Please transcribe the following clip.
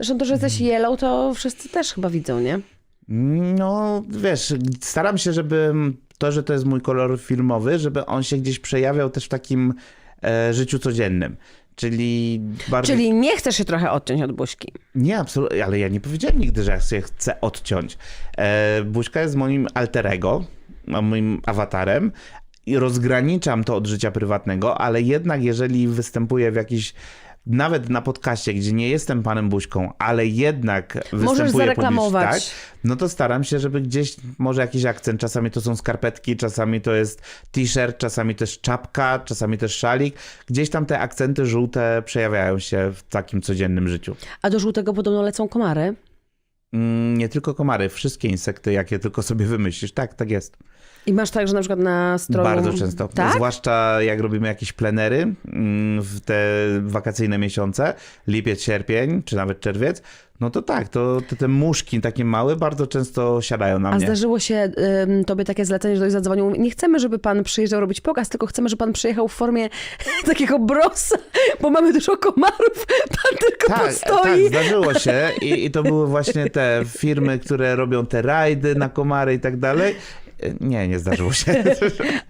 Zresztą to, że jesteś yellow, to wszyscy też chyba widzą, nie? No, wiesz, staram się, żeby to, że to jest mój kolor filmowy, żeby on się gdzieś przejawiał też w takim e, życiu codziennym. Czyli bardziej... Czyli nie chcesz się trochę odciąć od buźki. Nie, absolutnie, ale ja nie powiedziałem nigdy, że ja się chcę odciąć. E, Buźka jest moim alterego, moim awatarem i rozgraniczam to od życia prywatnego, ale jednak jeżeli występuję w jakiś nawet na podcaście, gdzie nie jestem panem Buźką, ale jednak występuję zareklamować. publicz- tak, no to staram się, żeby gdzieś może jakiś akcent, czasami to są skarpetki, czasami to jest t-shirt, czasami też czapka, czasami też szalik. Gdzieś tam te akcenty żółte przejawiają się w takim codziennym życiu. A do żółtego podobno lecą komary. Mm, Nie tylko komary, wszystkie insekty, jakie tylko sobie wymyślisz. Tak, tak jest. I masz tak, że na przykład na stroju... Bardzo często. Tak? Zwłaszcza jak robimy jakieś plenery mm, w te wakacyjne miesiące, lipiec, sierpień, czy nawet czerwiec, no to tak, to, to te muszki takie małe bardzo często siadają na A mnie. zdarzyło się ym, tobie takie zlecenie, że ktoś zadzwonił, nie chcemy, żeby pan przyjeżdżał robić pokaz, tylko chcemy, żeby pan przyjechał w formie takiego brosa, bo mamy dużo komarów, pan tylko Tak, tak, postoi. zdarzyło się I, i to były właśnie te firmy, które robią te rajdy na komary i tak dalej. Nie, nie zdarzyło się.